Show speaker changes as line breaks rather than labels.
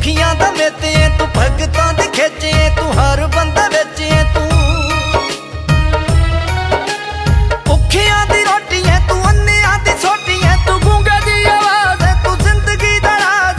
ਚੇਤੇ ਤੂੰ ਦੁਖੀਆਂ ਦਾ ਮੇਤੇ ਤੂੰ ਭਗਤਾਂ ਦੇ ਖੇਚੇ